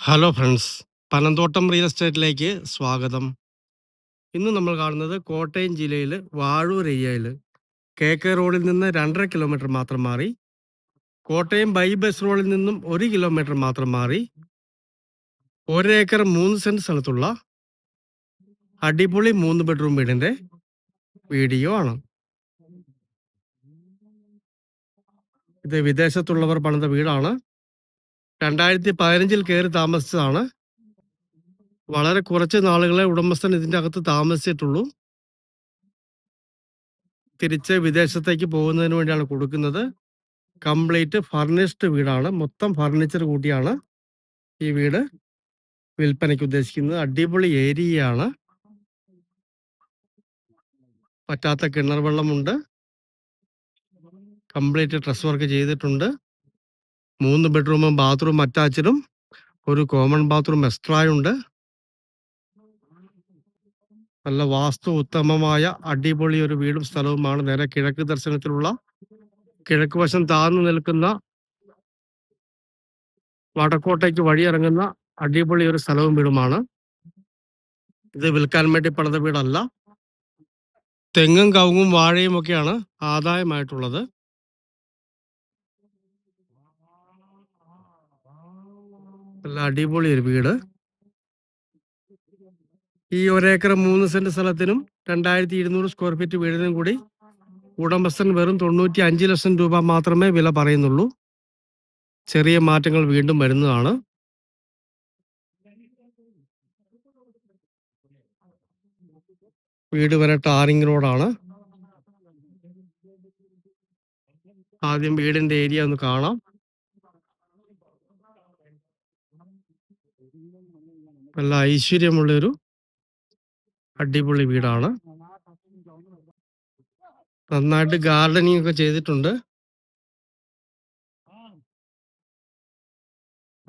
Hello friends Panamthottam real എസ്റ്റേറ്റിലേക്ക് സ്വാഗതം. ഇന്ന് നമ്മൾ കാണുന്നത് കോട്ടയം ജില്ലയിൽ വാഴൂർ ഏരിയയിൽ കെ കെ റോഡിൽ നിന്ന് രണ്ടര കിലോമീറ്റർ മാത്രം മാറി കോട്ടയം ബൈ ബസ് റോഡിൽ നിന്നും ഒരു കിലോമീറ്റർ മാത്രം മാറി ഒരേക്കർ മൂന്ന് സെന്റ് സ്ഥലത്തുള്ള അടിപൊളി മൂന്ന് ബെഡ്റൂം വീടിന്റെ വീഡിയോ ആണ്. ഇത് വിദേശത്തുള്ളവർ പണിത വീടാണ്. രണ്ടായിരത്തി പതിനഞ്ചിൽ കയറി താമസിച്ചതാണ്. വളരെ കുറച്ച് നാളുകളെ ഉടമസ്ഥൻ ഇതിന്റെ അകത്ത് താമസിച്ചിട്ടുള്ളൂ. തിരിച്ച് വിദേശത്തേക്ക് പോകുന്നതിന് വേണ്ടിയാണ് കൊടുക്കുന്നത്. കംപ്ലീറ്റ് ഫർണിഷ്ഡ് വീടാണ്. മൊത്തം ഫർണിച്ചർ കൂട്ടിയാണ് ഈ വീട് വിൽപ്പനയ്ക്ക് ഉദ്ദേശിക്കുന്നത്. അടിപൊളി ഏരിയയാണ്. പറ്റാത്ത കിണർ വെള്ളമുണ്ട്. കംപ്ലീറ്റ് ഡ്രസ് വർക്ക് ചെയ്തിട്ടുണ്ട്. മൂന്ന് ബെഡ്റൂമും ബാത്റൂം അറ്റാച്ച്ഡും ഒരു കോമൺ ബാത്റൂം എക്സ്ട്രായുണ്ട്. നല്ല വാസ്തു ഉത്തമമായ അടിപൊളി ഒരു വീടും സ്ഥലവുമാണ് നേരെ കിഴക്ക് ദർശനത്തിലുള്ള കിഴക്ക് വശം താഴ്ന്നു നിൽക്കുന്ന വടക്കോട്ടേക്ക് വഴിയിറങ്ങുന്ന അടിപൊളി ഒരു സ്ഥലവും വീടുമാണ്. ഇത് വിൽക്കാൻ വേണ്ടി പണിത വീടല്ല. തെങ്ങും കവുങ്ങും വാഴയും ഒക്കെയാണ് ആദായമായിട്ടുള്ളത്. നല്ല അടിപൊളി ഒരു വീട്. ഈ ഒരേക്കർ മൂന്ന് സെന്റ് സ്ഥലത്തിനും രണ്ടായിരത്തി ഇരുന്നൂറ് സ്ക്വയർ ഫീറ്റ് വീടിനും കൂടി ഉടമസ്ഥൻ വെറും തൊണ്ണൂറ്റി അഞ്ച് ലക്ഷം രൂപ മാത്രമേ വില പറയുന്നുള്ളൂ. ചെറിയ മാറ്റങ്ങൾ വീണ്ടും വരുന്നതാണ്. വീട് വരെ ടാറിംഗ് റോഡാണ്. ആദ്യം വീടിന്റെ ഏരിയ ഒന്ന് കാണാം. നല്ല ഐശ്വര്യമുള്ളൊരു അടിപൊളി വീടാണ്. നന്നായിട്ട് ഗാർഡനിങ് ഒക്കെ ചെയ്തിട്ടുണ്ട്.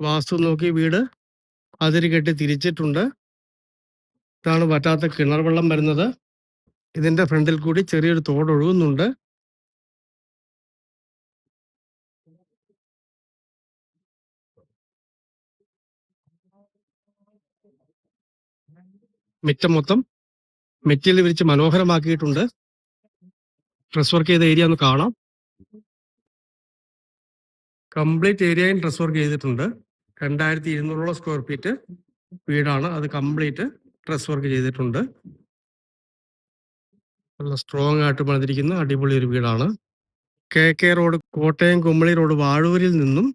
വാസ്തു നോക്കി വീട് അതിര് കെട്ടി തിരിച്ചിട്ടുണ്ട്. ഇതാണ് പറ്റാത്ത കിണർ വെള്ളം വരുന്നത്. ഇതിന്റെ ഫ്രണ്ടിൽ കൂടി ചെറിയൊരു തോട് ഒഴുകുന്നുണ്ട് മിറ്റം മൊത്തം മെറ്റീരിയൽ വിരിച്ച് മനോഹരമാക്കിയിട്ടുണ്ട്. ഡ്രസ് വർക്ക് ചെയ്ത ഏരിയ ഒന്ന് കാണാം. കംപ്ലീറ്റ് ഏരിയയും ഡ്രസ് വർക്ക് ചെയ്തിട്ടുണ്ട്. രണ്ടായിരത്തി ഇരുന്നൂറോളം സ്ക്വയർ ഫീറ്റ് വീടാണ്. അത് കംപ്ലീറ്റ് ഡ്രസ് വർക്ക് ചെയ്തിട്ടുണ്ട്. നല്ല സ്ട്രോങ് ആയിട്ട് പണിതിരിക്കുന്ന അടിപൊളി ഒരു വീടാണ്. K K road Kottayam Kumily road വാഴൂരിൽ നിന്നും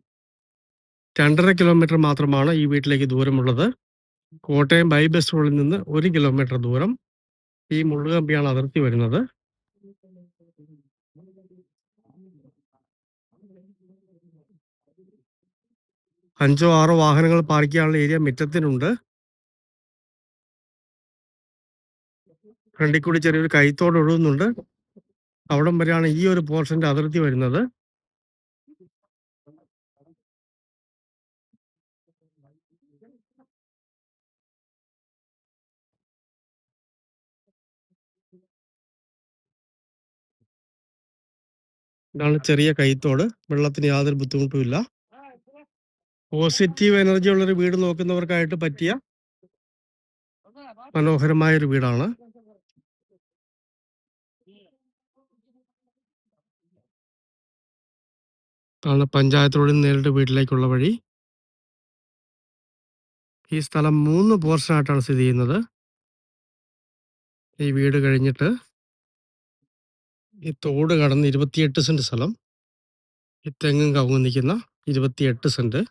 രണ്ടര കിലോമീറ്റർ മാത്രമാണ് ഈ വീട്ടിലേക്ക് ദൂരമുള്ളത്. കോട്ടയം ബൈ ബസ് റോഡിൽ നിന്ന് ഒരു കിലോമീറ്റർ ദൂരം ഈ മുള്ളുകമ്പിയാണ് അതിർത്തി വരുന്നത്. അഞ്ചോ ആറോ വാഹനങ്ങൾ പാർക്ക് ചെയ്യാനുള്ള ഏരിയ മുറ്റത്തിനുണ്ട്. ഫ്രണ്ടിൽ കൂടി ചെറിയൊരു കൈത്തോട് ഒഴുകുന്നുണ്ട്. അവിടം വരെയാണ് ഈ ഒരു പോർഷന്റെ അതിർത്തി വരുന്നത്. ഇതാണ് ചെറിയ കൈത്തോട്. വെള്ളത്തിന് യാതൊരു ബുദ്ധിമുട്ടുമില്ല പോസിറ്റീവ് എനർജി ഉള്ളൊരു വീട് നോക്കുന്നവർക്കായിട്ട് പറ്റിയ മനോഹരമായ ഒരു വീടാണ്. ആണ് പഞ്ചായത്തോട് നേരിട്ട് വീട്ടിലേക്കുള്ള വഴി. ഈ സ്ഥലം മൂന്ന് പോർഷനായിട്ടാണ് സ്ഥിതി ചെയ്യുന്നത്. ഈ വീട് കഴിഞ്ഞിട്ട് ഈ തോട് കടന്ന് ഇരുപത്തിയെട്ട് സെന്റ് സ്ഥലം ഈ തെങ്ങും കവുങ്ങും നിൽക്കുന്ന ഇരുപത്തിയെട്ട് സെന്റ്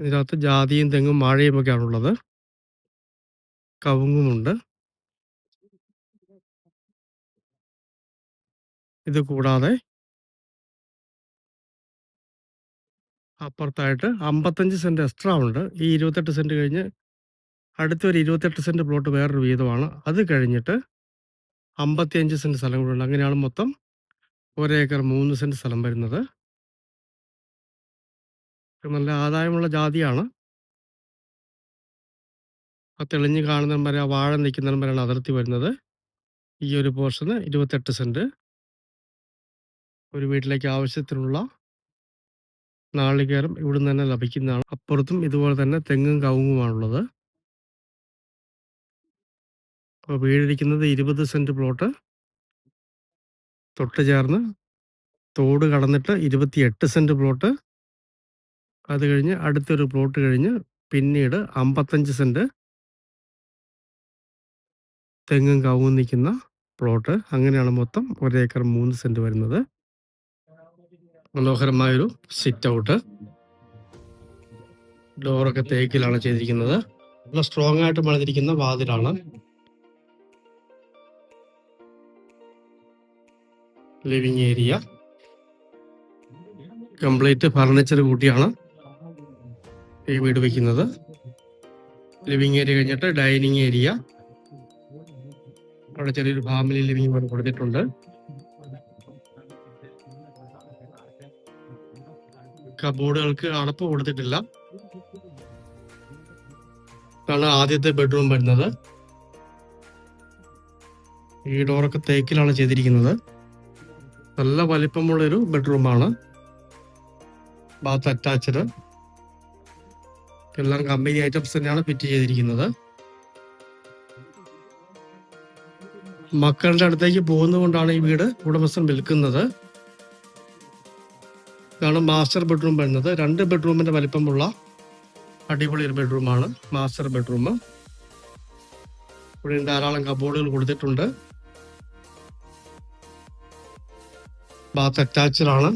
ഇതിനകത്ത് ജാതിയും തെങ്ങും വാഴയും ഒക്കെ ഉള്ളത് കവുങ്ങുമുണ്ട്. ഇത് കൂടാതെ അപ്പുറത്തായിട്ട് അമ്പത്തഞ്ച് സെന്റ് എക്സ്ട്രാ ഉണ്ട്. ഈ ഇരുപത്തെട്ട് സെന്റ് കഴിഞ്ഞ് അടുത്തൊരു ഇരുപത്തെട്ട് സെന്റ് പ്ലോട്ട് വേറൊരു വീതമാണ്. അത് കഴിഞ്ഞിട്ട് അമ്പത്തിയഞ്ച് സെന്റ് സ്ഥലം കൂടെ ഉണ്ട്. അങ്ങനെയാണ് മൊത്തം ഒരേക്കർ മൂന്ന് സെന്റ് സ്ഥലം വരുന്നത്. നല്ല ആദായമുള്ള ജാതിയാണ്. ആ തെളിഞ്ഞ് കാണുന്ന വരെ ആ വാഴ നിൽക്കുന്ന വരെയാണ് അതിർത്തി വരുന്നത്. ഈ ഒരു പോർഷന് ഇരുപത്തെട്ട് സെന്റ്. ഒരു വീട്ടിലേക്ക് ആവശ്യത്തിനുള്ള നാളികേരം ഇവിടുന്ന് തന്നെ ലഭിക്കുന്നതാണ്. അപ്പുറത്തും ഇതുപോലെ തന്നെ തെങ്ങും കവുങ്ങുമാണുള്ളത്. അപ്പോൾ വീടിരിക്കുന്നത് 20 സെന്റ് പ്ലോട്ട്. തൊട്ട് ചേർന്ന് തോട് കടന്നിട്ട് 28 സെന്റ് പ്ലോട്ട്. അത് കഴിഞ്ഞ് അടുത്തൊരു പ്ലോട്ട് കഴിഞ്ഞ് പിന്നീട് 55 സെന്റ് തെങ്ങും കവുങ്ങും നിൽക്കുന്ന പ്ലോട്ട്. അങ്ങനെയാണ് മൊത്തം ഒരേക്കർ 3 സെന്റ് വരുന്നത്. മനോഹരമായൊരു സിറ്റ് ഔട്ട്. ഡോറൊക്കെ തേക്കിലാണ് ചെയ്തിരിക്കുന്നത്. നല്ല സ്ട്രോങ് ആയിട്ട് പണിതിരിക്കുന്ന വാതിലാണ്. Living area. കംപ്ലീറ്റ് ഫർണിച്ചർ കൂട്ടിയാണ് ഈ വീട് വയ്ക്കുന്നത്. ലിവിങ് ഏരിയ കഴിഞ്ഞിട്ട് ഡൈനിങ് ഏരിയ. അവിടെ ചെറിയൊരു ഫാമിലി ലിവിങ് കൊടുത്തിട്ടുണ്ട്. കബോർഡുകൾക്ക് അടപ്പ് കൊടുത്തിട്ടില്ല. ഇതാണ് ആദ്യത്തെ ബെഡ്റൂം വരുന്നത്. ഈ ഡോറൊക്കെ തേക്കിലാണ് ചെയ്തിരിക്കുന്നത്. നല്ല വലിപ്പമുള്ളൊരു ബെഡ്റൂമാണ്. Bath attached. എല്ലാം കമ്പനി ഐറ്റംസ് തന്നെയാണ് ഫിറ്റ് ചെയ്തിരിക്കുന്നത്. മക്കളുടെ അടുത്തേക്ക് പോകുന്നതുകൊണ്ടാണ് ഈ വീട് ഉടമസ്ഥൻ വിൽക്കുന്നത്. ഇതാണ് മാസ്റ്റർ ബെഡ്റൂം വരുന്നത്. രണ്ട് ബെഡ്റൂമിന്റെ വലിപ്പമുള്ള അടിപൊളി ഒരു ബെഡ്റൂമാണ് മാസ്റ്റർ ബെഡ്റൂം. ഇവിടെ ധാരാളം കബോർഡുകൾ കൊടുത്തിട്ടുണ്ട്. ബാത്ത് അറ്റാച്ച്ഡ് ആണ്.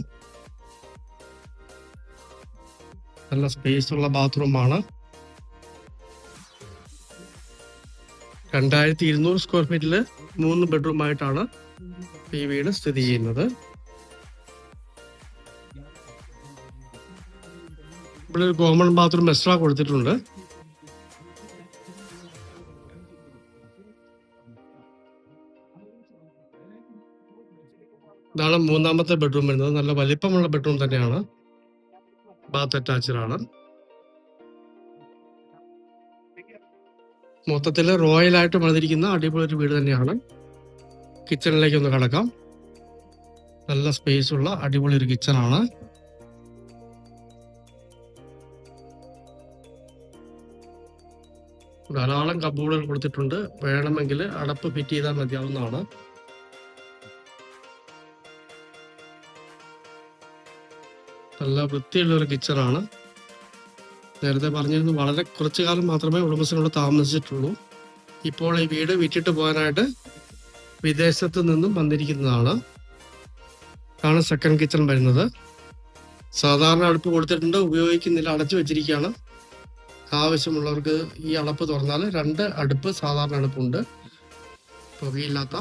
നല്ല സ്പേസ് ഉള്ള ബാത്റൂമാണ്. 2200 സ്ക്വയർ ഫീറ്റിൽ മൂന്ന് ബെഡ്റൂം ആയിട്ടാണ് ഈ വീട് സ്ഥിതി ചെയ്യുന്നത്. ഇവിടെ ഒരു കോമൺ ബാത്റൂം എക്സ്ട്രാ കൊടുത്തിട്ടുണ്ട്. ഇതാണ് മൂന്നാമത്തെ ബെഡ്റൂം വരുന്നത്. നല്ല വലിപ്പമുള്ള ബെഡ്റൂം തന്നെയാണ്. ബാത്ത് അറ്റാച്ച്ഡ് ആണ്. മൊത്തത്തിൽ റോയൽ ആയിട്ട് പണിതിരിക്കുന്ന അടിപൊളി ഒരു വീട് തന്നെയാണ്. കിച്ചണിലേക്ക് ഒന്ന് കടക്കാം. നല്ല സ്പേസ് ഉള്ള അടിപൊളി ഒരു കിച്ചൺ ധാരാളം കബോർഡുകൾ കൊടുത്തിട്ടുണ്ട്. വേണമെങ്കിൽ അടപ്പ് ഫിറ്റ് ചെയ്താൽ മതിയാവുന്നതാണ്. നല്ല വൃത്തിയുള്ള ഒരു കിച്ചണാണ് നേരത്തെ പറഞ്ഞിരുന്നു വളരെ കുറച്ചു കാലം മാത്രമേ ഉടമസ്ഥനോട് താമസിച്ചിട്ടുള്ളൂ. ഇപ്പോൾ ഈ വീട് വിറ്റിട്ട് പോകാനായിട്ട് വിദേശത്ത് നിന്നും വന്നിരിക്കുന്നതാണ്. ആണ് സെക്കൻഡ് കിച്ചൺ വരുന്നത്. സാധാരണ അടുപ്പ് കൊടുത്തിട്ടുണ്ട്. ഉപയോഗിക്കുന്നില്ല. അടച്ചു വെച്ചിരിക്കുകയാണ്. ആവശ്യമുള്ളവർക്ക് ഈ അളപ്പ് തുറന്നാൽ രണ്ട് അടുപ്പ് സാധാരണ അടുപ്പുണ്ട്. പുകയില്ലാത്ത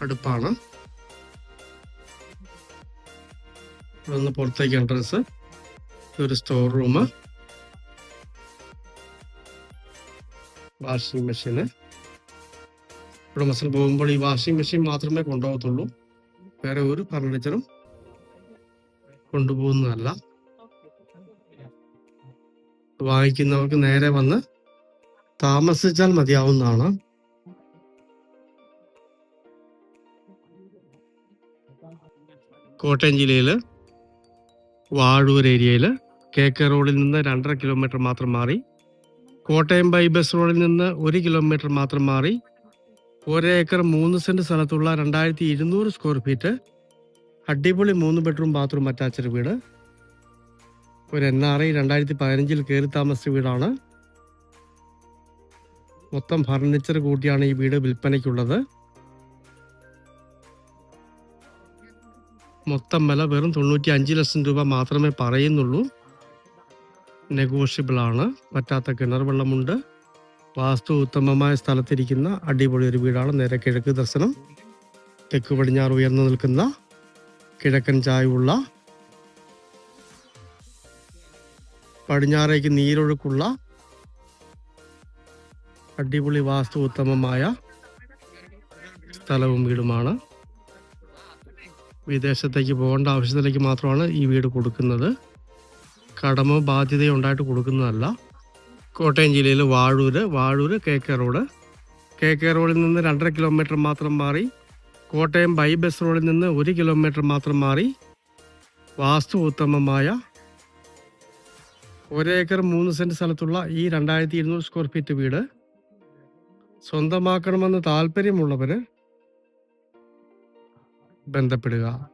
അടുപ്പാണ്. ഒന്ന് പുറത്തേക്ക് എൻട്രൻസ്. ഒരു സ്റ്റോർ റൂം. വാഷിംഗ് മെഷീന്. ഉടമസ്ഥൻ പോകുമ്പോൾ ഈ വാഷിംഗ് മെഷീൻ മാത്രമേ കൊണ്ടുപോകത്തുള്ളൂ. വേറെ ഒരു ഫർണിച്ചറും കൊണ്ടുപോകുന്നതല്ല. വാങ്ങിക്കുന്നവർക്ക് നേരെ വന്ന് താമസിച്ചാൽ മതിയാവുന്നതാണ്. കോട്ടയം ജില്ലയിൽ വാഴൂർ ഏരിയയിൽ കെ.കെ. റോഡിൽ നിന്ന് രണ്ടര കിലോമീറ്റർ മാത്രം മാറി കോട്ടയം ബൈബസ് റോഡിൽ നിന്ന് ഒരു കിലോമീറ്റർ മാത്രം മാറി ഒരേക്കർ മൂന്ന് സെന്റ് സ്ഥലത്തുള്ള 2200 സ്ക്വയർ ഫീറ്റ് അടിപൊളി മൂന്ന് ബെഡ്റൂം ബാത്റൂം അറ്റാച്ച്ഡ് വീട്. ഒരു എൻ ആർ ഐ രണ്ടായിരത്തി പതിനഞ്ചിൽ കയറി താമസിച്ച വീടാണ്. മൊത്തം ഫർണിച്ചർ കൂട്ടിയാണ് ഈ വീട് വിൽപ്പനയ്ക്കുള്ളത്. മൊത്തം വില വെറും 95 ലക്ഷം രൂപ മാത്രമേ പറയുന്നുള്ളൂ. നെഗോഷ്യബിൾ ആണ്. പറ്റാത്ത കിണർ വെള്ളമുണ്ട്. വാസ്തു ഉത്തമമായ സ്ഥലത്തിരിക്കുന്ന അടിപൊളി ഒരു വീടാണ്. നേരെ കിഴക്ക് ദർശനം. തെക്ക് പടിഞ്ഞാറ് ഉയർന്നു നിൽക്കുന്ന കിഴക്കൻ ചായ്വുള്ള പടിഞ്ഞാറേക്ക് നീരൊഴുക്കുള്ള അടിപൊളി വാസ്തു ഉത്തമമായ സ്ഥലവും വീടുമാണ്. വിദേശത്തേക്ക് പോകേണ്ട ആവശ്യത്തിലേക്ക് മാത്രമാണ് ഈ വീട് കൊടുക്കുന്നത്. കടമ ബാധ്യതയോ ഉണ്ടായിട്ട് കൊടുക്കുന്നതല്ല. കോട്ടയം ജില്ലയിൽ Vazhoor Vazhoor K K road. K K റോഡിൽ നിന്ന് രണ്ടര കിലോമീറ്റർ മാത്രം മാറി കോട്ടയം ബൈ ബസ് റോഡിൽ നിന്ന് ഒരു കിലോമീറ്റർ മാത്രം മാറി വാസ്തു ഉത്തമമായ ഒരേക്കർ മൂന്ന് സെന്റ് സ്ഥലത്തുള്ള ഈ രണ്ടായിരത്തി ഇരുന്നൂറ് സ്ക്വയർ ഫീറ്റ് വീട് സ്വന്തമാക്കണമെന്ന് താല്പര്യമുള്ളവർ ബന്ധപ്പെടുക.